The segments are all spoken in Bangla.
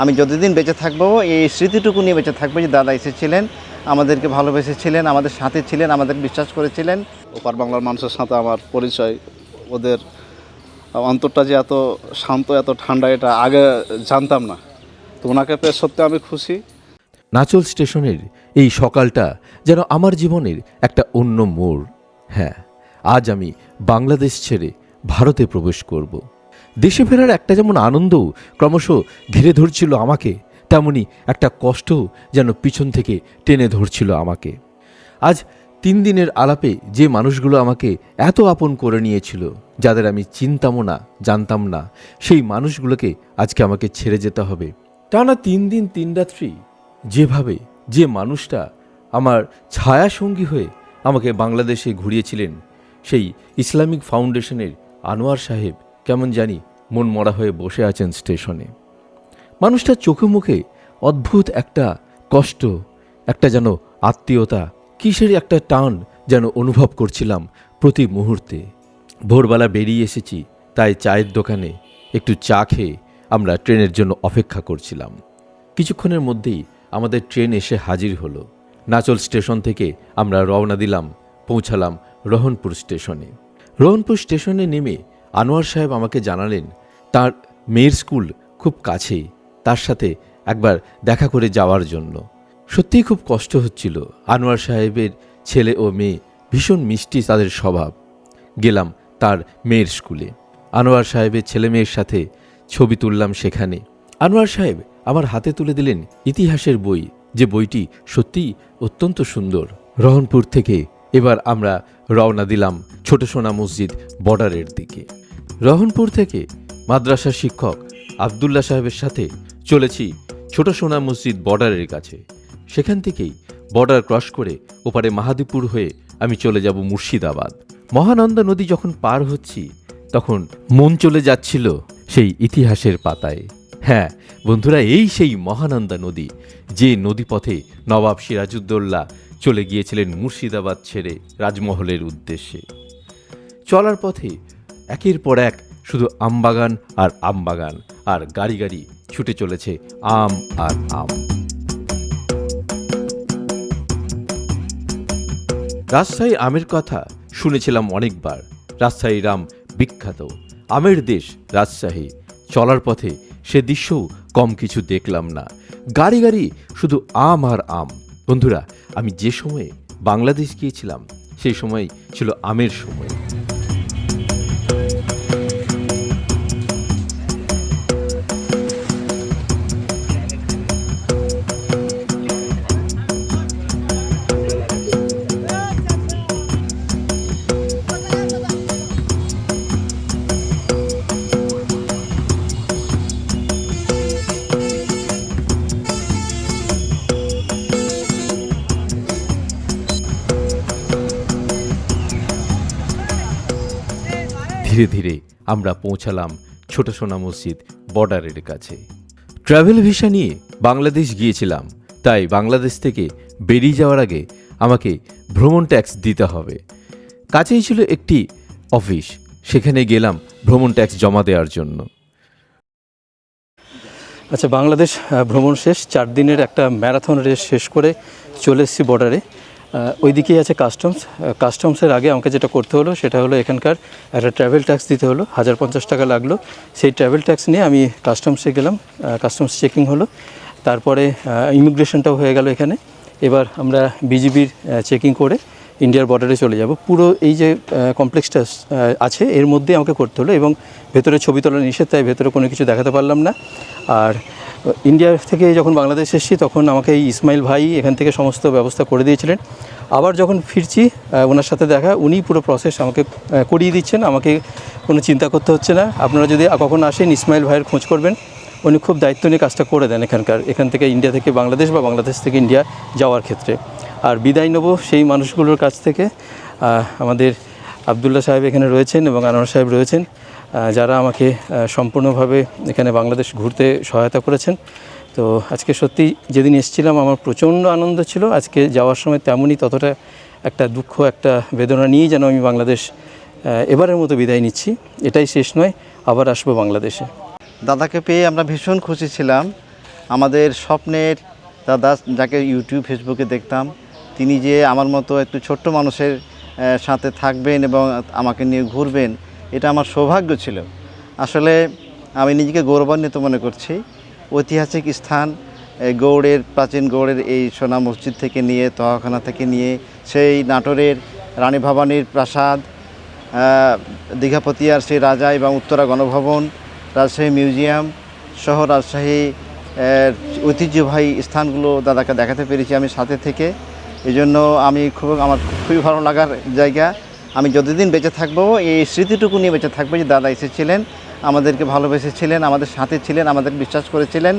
আমি যতদিন বেঁচে থাকব এই স্মৃতিটুকু নিয়ে বেঁচে থাকব যে দাদা এসেছিলেন আমাদেরকে ভালোবেসেছিলেন আমাদের সাথে ছিলেন আমাদের বিশ্বাস করেছিলেন। ওপার বাংলার মানুষের সাথে আমার পরিচয় ওদের অন্তরটা যে এত শান্ত এত ঠান্ডা এটা আগে জানতাম না। তো ওনাকে পেয়ে সত্যি আমি খুশি। নাচল স্টেশনের এই সকালটা যেন আমার জীবনের একটা অন্য মোড়। হ্যাঁ আজ আমি বাংলাদেশ ছেড়ে ভারতে প্রবেশ করব। দেশে ফেরার একটা যেমন আনন্দ ক্রমশ ঘিরে ধরছিল আমাকে, তেমনি একটা কষ্ট যেন পিছন থেকে টেনে ধরছিল আমাকে। আজ তিন দিনের আলাপে যে মানুষগুলো আমাকে এত আপন করে নিয়েছিল, যাদের আমি চিনতামও না, জানতাম না, সেই মানুষগুলোকে আজকে আমাকে ছেড়ে যেতে হবে। টানা তিন দিন, তিন রাত্রি, যেভাবে যে মানুষটা আমার ছায়া সঙ্গী হয়ে আমাকে বাংলাদেশে ঘুরিয়েছিলেন, সেই ইসলামিক ফাউন্ডেশনের আনোয়ার সাহেব কেমন জানি মন মরা হয়ে বসে আছেন স্টেশনে। মানুষটার চোখে মুখে অদ্ভুত একটা কষ্ট, একটা যেন আত্মীয়তা, কিসের একটা টান যেন অনুভব করছিলাম প্রতি মুহূর্তে। ভোরবেলা বেরিয়ে এসেছি, তাই চায়ের দোকানে একটু চা খেয়ে আমরা ট্রেনের জন্য অপেক্ষা করছিলাম। কিছুক্ষণের মধ্যেই আমাদের ট্রেন এসে হাজির হলো। নাচল স্টেশন থেকে আমরা রওনা দিলাম, পৌঁছালাম রহনপুর স্টেশনে। রহনপুর স্টেশনে নেমে আনোয়ার সাহেব আমাকে জানালেন, তার মেয়ের স্কুল খুব কাছেই, তার সাথে একবার দেখা করে যাওয়ার জন্য। সত্যিই খুব কষ্ট হচ্ছিল। আনোয়ার সাহেবের ছেলে ও মেয়ে ভীষণ মিষ্টি তাদের স্বভাব। গেলাম তার মেয়ের স্কুলে। আনোয়ার সাহেবের ছেলে মেয়ের সাথে ছবি তুললাম সেখানে। আনোয়ার সাহেব আমার হাতে তুলে দিলেন ইতিহাসের বই, যে বইটি সত্যিই অত্যন্ত সুন্দর। রহনপুর থেকে এবার আমরা রওনা দিলাম ছোট সোনা মসজিদ বর্ডারের দিকে। রহনপুর থেকে মাদ্রাসার শিক্ষক আবদুল্লা সাহেবের সাথে চলেছি ছোট সোনা মসজিদ বর্ডারের কাছে। সেখান থেকেই বর্ডার ক্রস করে ওপারে মাহাদীপুর হয়ে আমি চলে যাব মুর্শিদাবাদ। মহানন্দা নদী যখন পার হচ্ছি, তখন মন চলে যাচ্ছিল সেই ইতিহাসের পাতায়। হ্যাঁ বন্ধুরা, এই সেই মহানন্দা নদী, যে নদীপথে নবাব সিরাজউদ্দৌলা চলে গিয়েছিলেন মুর্শিদাবাদ ছেড়ে রাজমহলের উদ্দেশ্যে। চলার পথে একের পর এক শুধু আমবাগান আর আমবাগান, আর গাড়ি গাড়ি ছুটে চলেছে আম আর আম। রাজশাহী আমের কথা শুনেছিলাম অনেকবার রাজশাহী রাম বিখ্যাত। আমের দেশ রাজশাহী, চলার পথে সে দৃশ্যও কম কিছু দেখলাম না। গাড়ি গাড়ি শুধু আম আর আম। বন্ধুরা, আমি যে সময়ে বাংলাদেশ গিয়েছিলাম, সেই সময় ছিল আমের সময়। ধীরে ধীরে আমরা পৌঁছালাম ছোট সোনা মসজিদ বর্ডারের কাছে। ট্রাভেল ভিসা নিয়ে বাংলাদেশ গিয়েছিলাম, তাই বাংলাদেশ থেকে বেরিয়ে যাওয়ার আগে আমাকে ভ্রমণ ট্যাক্স দিতে হবে। কাছেই ছিল একটি অফিস, সেখানে গেলাম ভ্রমণ ট্যাক্স জমা দেওয়ার জন্য। আচ্ছা বাংলাদেশ ভ্রমণ শেষ, চার দিনের একটা ম্যারাথন রেস শেষ করে চলে এসেছি বর্ডারে। ওইদিকেই আছে কাস্টমস কাস্টমসের আগে আমাকে যেটা করতে হলো, সেটা হলো এখানকার একটা ট্রাভেল ট্যাক্স দিতে হলো। হাজার পঞ্চাশ টাকা লাগল। সেই ট্রাভেল ট্যাক্স নিয়ে আমি কাস্টমসে গেলাম। কাস্টমস চেকিং হলো। তারপরে ইমিগ্রেশনটাও হয়ে গেল এখানে। এবার আমরা বিজিবির চেকিং করে ইন্ডিয়ার বর্ডারে চলে যাব। পুরো এই যে কমপ্লেক্সটা আছে, এর মধ্যে আমাকে করতে হলো এবং ভেতরে ছবি তোলা নিষেধ, তাই ভেতরে কোনো কিছু দেখাতে পারলাম না। আর ইন্ডিয়া থেকে যখন বাংলাদেশ এসেছি, তখন আমাকে এই ইসমাইল ভাই এখান থেকে সমস্ত ব্যবস্থা করে দিয়েছিলেন। আবার যখন ফিরছি ওনার সাথে দেখা, উনি পুরো প্রসেস আমাকে করিয়ে দিচ্ছেন। আমাকে কোনো চিন্তা করতে হচ্ছে না। আপনারা যদি কখন আসেন, ইসমাইল ভাইয়ের খোঁজ করবেন। উনি খুব দায়িত্ব নিয়ে কাজটা করে দেন এখানকার, এখান থেকে ইন্ডিয়া থেকে বাংলাদেশ বা বাংলাদেশ থেকে ইন্ডিয়া যাওয়ার ক্ষেত্রে। আর বিদায় নেব সেই মানুষগুলোর কাছ থেকে। আমাদের আবদুল্লাহ সাহেব এখানে রয়েছেন এবং আনোয়ার সাহেব রয়েছেন। যারা আমাকে সম্পূর্ণভাবে এখানে বাংলাদেশ ঘুরতে সহায়তা করেছেন। তো আজকে সত্যি যেদিন এসেছিলাম, আমার প্রচণ্ড আনন্দ ছিল। আজকে যাওয়ার সময় তেমনই ততটা একটা দুঃখ, একটা বেদনা নিয়েই যেন আমি বাংলাদেশ এবারের মতো বিদায় নিচ্ছি। এটাই শেষ নয়, আবার আসব বাংলাদেশে। দাদাকে পেয়ে আমরা ভীষণ খুশি ছিলাম। আমাদের স্বপ্নের দাদা, যাকে ইউটিউব, ফেসবুকে দেখতাম, তিনি যে আমার মতো একটু ছোট্ট মানুষের সাথে থাকবেন এবং আমাকে নিয়ে ঘুরবেন এটা আমার সৌভাগ্য ছিল। আসলে আমি নিজেকে গৌরবান্বিত মনে করছি। ঐতিহাসিক স্থান গৌড়ের, প্রাচীন গৌড়ের এই সোনা মসজিদ থেকে নিয়ে, তহাখানা থেকে নিয়ে, সেই নাটোরের রানী ভবানীর প্রাসাদ দীঘাপতিয়ার সেই রাজা এবং উত্তরা গণভবন, রাজশাহী মিউজিয়াম সহ রাজশাহী ঐতিহ্যবাহী স্থানগুলো দাদাকে দেখাতে পেরেছি আমি সাথে থেকে। এই আমি খুব, আমার খুবই ভালো লাগার জায়গা। আমি যতদিন বেঁচে থাকব এই স্মৃতিটুকু নিয়ে বেঁচে থাকব যে দাদা এসেছিলেন আমাদেরকে ভালোবেসেছিলেন আমাদের সাথে ছিলেন আমাদের বিশ্বাস করেছিলেন।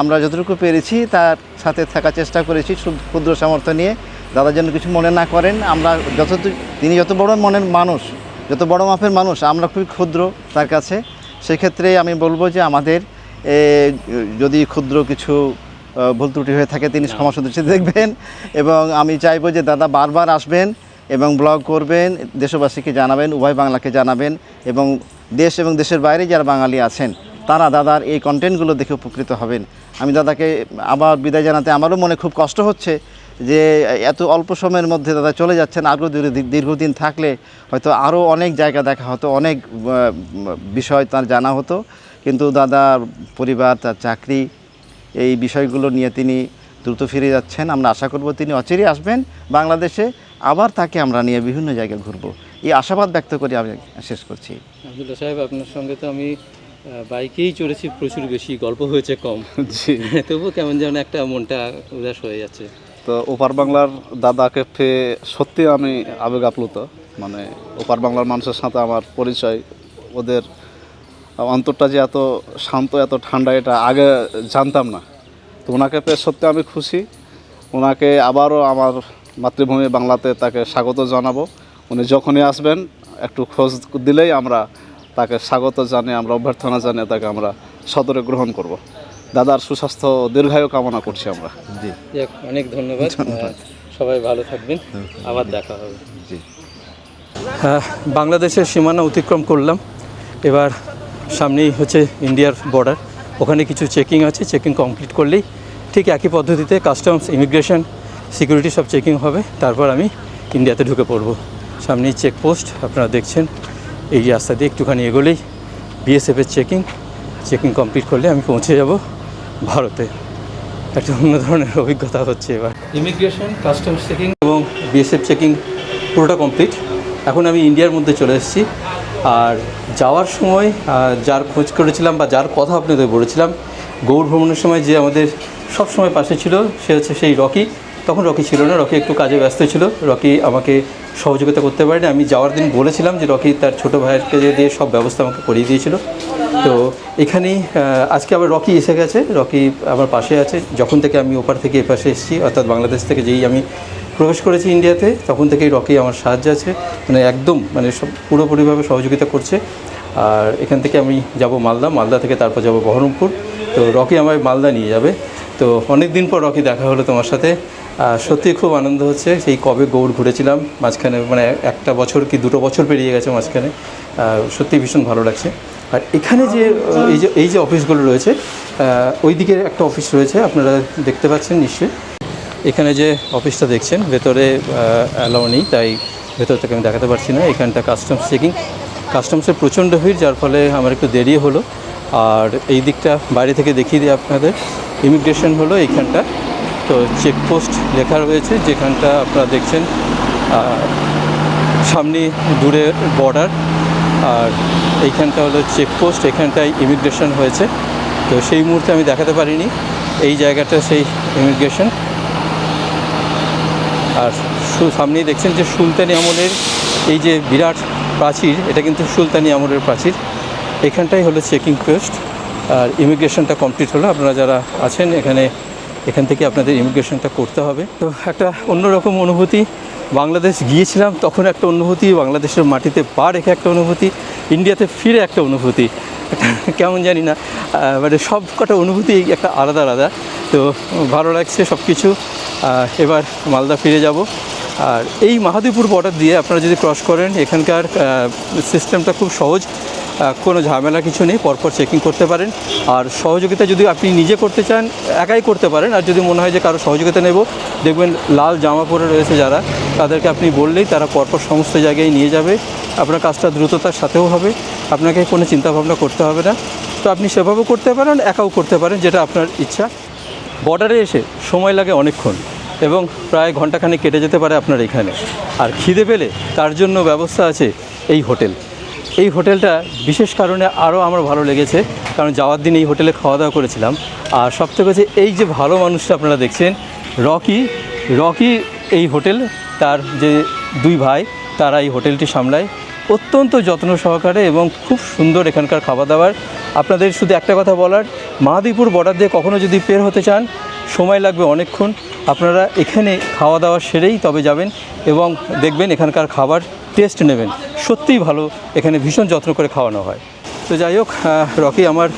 আমরা যতটুকু পেরেছি তার সাথে থাকার চেষ্টা করেছি ক্ষুদ্র সামর্থ্য নিয়ে। দাদা যেন কিছু মনে না করেন আমরা যত তিনি যত বড় মনের মানুষ যত বড় মাপের মানুষ আমরা খুবই ক্ষুদ্র তার কাছে। সেক্ষেত্রে আমি বলব যে আমাদের যদি ক্ষুদ্র কিছু ভুল ত্রুটি হয়ে থাকে তিনি ক্ষমা সুদৃষ্টি দেখবেন। এবং আমি চাইব যে দাদা বারবার আসবেন এবং ব্লগ করবেন, দেশবাসীকে জানাবেন, উভয় বাংলাকে জানাবেন এবং দেশ এবং দেশের বাইরে যারা বাঙালি আছেন, তারা দাদার এই কন্টেন্টগুলো দেখে উপকৃত হবেন। আমি দাদাকে আবার বিদায় জানাতে আমারও মনে খুব কষ্ট হচ্ছে যে এত অল্প সময়ের মধ্যে দাদা চলে যাচ্ছেন আরও দীর্ঘ- দীর্ঘদিন থাকলে হয়তো আরও অনেক জায়গা দেখা হতো, অনেক বিষয় তার জানা হতো। কিন্তু দাদার পরিবার, তার চাকরি, এই বিষয়গুলো নিয়ে তিনি দ্রুত ফিরে যাচ্ছেন। আমরা আশা করব তিনি অচিরেই আসবেন বাংলাদেশে। আবার তাকে আমরা নিয়ে বিভিন্ন জায়গায় ঘুরবো। এই আশাবাদ ব্যক্ত করে আমি শেষ করছি। আবদুল্লা সাহেব আপনার সঙ্গে তো আমি বাইকেই চড়েছি প্রচুর বেশি গল্প হয়েছে কম। জি। তবুও কেমন যেন একটা মনটা উদাস হয়ে যাচ্ছে। তো ওপার বাংলার দাদাকে পেয়ে সত্যি আমি আবেগ আপ্লুত। মানে ওপার বাংলার মানুষের সাথে আমার পরিচয় ওদের অন্তরটা যে এত শান্ত এত ঠান্ডা এটা আগে জানতাম না। তো ওনাকে পেয়ে সত্যি আমি খুশি। ওনাকে আবারও আমার মাতৃভূমি বাংলাতে তাকে স্বাগত জানাব। উনি যখনই আসবেন একটু খোঁজ দিলেই আমরা তাকে স্বাগত জানিয়ে আমরা অভ্যর্থনা জানিয়ে তাকে আমরা সদরে গ্রহণ করব। দাদার সুস্বাস্থ্য দীর্ঘায়ু কামনা করছি আমরা। জি। অনেক ধন্যবাদ। সবাই ভালো থাকবেন। আবার দেখা হবে। জি। হ্যাঁ, বাংলাদেশের সীমানা অতিক্রম করলাম। এবার সামনেই হচ্ছে ইন্ডিয়ার বর্ডার ওখানে কিছু চেকিং আছে চেকিং কমপ্লিট করলেই ঠিক একই পদ্ধতিতে কাস্টমস ইমিগ্রেশন সিকিউরিটি সব চেকিং হবে তারপর আমি ইন্ডিয়াতে ঢুকে পড়ব। সামনেই চেকপোস্ট আপনারা দেখছেন এই রাস্তা দিয়ে একটুখানি এগোলেই বিএসএফের চেকিং চেকিং কমপ্লিট করলে আমি পৌঁছে যাব ভারতে। একটা অন্য ধরনের অভিজ্ঞতা হচ্ছে এবার। ইমিগ্রেশন কাস্টমস চেকিং এবং বিএসএফ চেকিং পুরোটা কমপ্লিট। এখন আমি ইন্ডিয়ার মধ্যে চলে এসেছি। আর যাওয়ার সময় যার খোঁজ করেছিলাম বা যার কথা আপনাদের বলেছিলাম গৌড় ভ্রমণের সময় যে আমাদের সব সময় পাশে ছিল সে হচ্ছে সেই রকি। তখন রকি ছিল না, রকি একটু কাজে ব্যস্ত ছিল, রকি আমাকে সহযোগিতা করতে পারেনি। আমি যাওয়ার দিন বলেছিলাম যে রকি তার ছোটো ভাইয়েরকে দিয়ে সব ব্যবস্থা আমাকে করিয়ে দিয়েছিল। তো এখানেই আজকে আবার রকি এসে গেছে, রকি আমার পাশে আছে। যখন থেকে আমি ওপার থেকে এপাশে এসেছি, অর্থাৎ বাংলাদেশ থেকে যেই আমি প্রবেশ করেছি ইন্ডিয়াতে, তখন থেকেই রকি আমার সাহায্য আছে। মানে একদম মানে সব পুরোপুরিভাবে সহযোগিতা করছে। আর এখান থেকে আমি যাব মালদা মালদা থেকে তারপর যাব বহরমপুর। তো রকি আমায় মালদা নিয়ে যাবে। তো অনেক দিন পর রকি দেখা হলো তোমার সাথে। সত্যি খুব আনন্দ হচ্ছে, সেই কবে গৌড় ঘুরেছিলাম, মাঝখানে মানে একটা বছর কি দুটো বছর পেরিয়ে গেছে মাঝখানে। সত্যি ভীষণ ভালো লাগছে। আর এখানে যে, এই যে এই যে অফিসগুলো রয়েছে ওই দিকের একটা অফিস রয়েছে, আপনারা দেখতে পাচ্ছেন নিশ্চয়ই। এখানে যে অফিসটা দেখছেন, ভেতরে অ্যালাউ নেই, তাই ভেতর থেকে আমি দেখাতে পারছি না। এখানটা কাস্টমস চেকিং কাস্টমসের প্রচণ্ড ভিড়, যার ফলে আমার একটু দেরি হলো। আর এই দিকটা বাইরে থেকে দেখিয়ে দিই আপনাদের। ইমিগ্রেশন হলো এইখানটা। তো চেকপোস্ট লেখা রয়েছে যেখানটা আপনারা দেখছেন সামনে দূরে বর্ডার আর এইখানটা হলো চেকপোস্ট এখানটায় ইমিগ্রেশন হয়েছে। তো সেই মুহূর্তে আমি দেখাতে পারিনি, এই জায়গাটা সেই ইমিগ্রেশন আর সামনেই দেখছেন যে সুলতানি আমলের এই যে বিরাট প্রাচীর, এটা কিন্তু সুলতানি আমলের প্রাচীর। এখানটাই হলো চেকিং পোস্ট, আর ইমিগ্রেশনটা কমপ্লিট হলো। আপনারা যারা আছেন, এখানে, এখান থেকে আপনাদের ইমিগ্রেশনটা করতে হবে। তো একটা অন্যরকম অনুভূতি, বাংলাদেশ গিয়েছিলাম, তখন একটা অনুভূতি, বাংলাদেশের মাটিতে পা রেখে একটা অনুভূতি, ইন্ডিয়াতে ফিরে একটা অনুভূতি। কেমন জানি না মানে সব কটা অনুভূতি একটা আলাদা আলাদা। তো ভালো লাগছে সব কিছু এবার মালদা ফিরে যাব। আর এই মাহাদিপুর বর্ডার দিয়ে আপনারা যদি ক্রস করেন, এখানকার সিস্টেমটা খুব সহজ কোনো ঝামেলা কিছু নেই, পরপর চেকিং করতে পারেন। আর সহযোগিতা যদি আপনি নিজে করতে চান, একাই করতে পারেন। আর যদি মনে হয় যে কারও সহযোগিতা নেব, দেখবেন লাল জামা পরে রয়েছে যারা, তাদেরকে আপনি বললেই তারা পরপর সমস্ত জায়গায় নিয়ে যাবে। আপনার কাজটা দ্রুততার সাথেও হবে, আপনাকে কোনো চিন্তাভাবনা করতে হবে না। তো আপনি সেভাবেও করতে পারেন, একাও করতে পারেন, যেটা আপনার ইচ্ছা। বর্ডারে এসে সময় লাগে অনেকক্ষণ। এবং প্রায় ঘন্টাখানেক কেটে যেতে পারে আপনার এখানে। আর খিদে পেলে তার জন্য ব্যবস্থা আছে এই হোটেল। এই হোটেলটা বিশেষ কারণে আরও আমার ভালো লেগেছে, কারণ যাওয়ার দিন এই হোটেলে খাওয়া দাওয়া করেছিলাম। আর সবথেকে হচ্ছে এই যে ভালো মানুষটা আপনারা দেখছেন, রকি রকি এই হোটেল, তার যে দুই ভাই, তারা এই হোটেলটি সামলায়। অত্যন্ত যত্ন সহকারে এবং খুব সুন্দর এখানকার খাবার দাবার আপনাদের শুধু একটা কথা বলার, মাহাদীপুর বর্ডার দিয়ে কখনো যদি পের হতে চান, সময় লাগবে অনেকক্ষণ। আপনারা এখানে খাওয়া দাওয়া সেরেই তবে যাবেন এবং দেখবেন এখানকার খাবার টেস্ট নেবেন। সত্যিই ভালো, এখানে ভীষণ যত্ন করে খাওয়ানো হয়। তো যাই হোক রকি আমার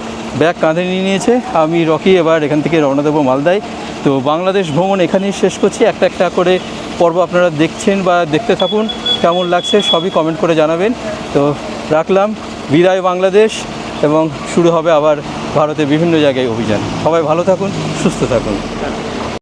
ব্যাগ কাঁধে নিয়ে নিয়েছে। আমি রকি এবার এখান থেকে রওনা দেবো মালদায়। তো বাংলাদেশ ভ্রমণ এখানেই শেষ করছি। একটা একটা করে পর্ব আপনারা দেখছেন বা দেখতে থাকুন, কেমন লাগছে সবই কমেন্ট করে জানাবেন। তো রাখলাম, বিদায় বাংলাদেশ এবং শুরু হবে আবার ভারতে বিভিন্ন জায়গায় অভিযান। সবাই ভালো থাকুন, সুস্থ থাকুন।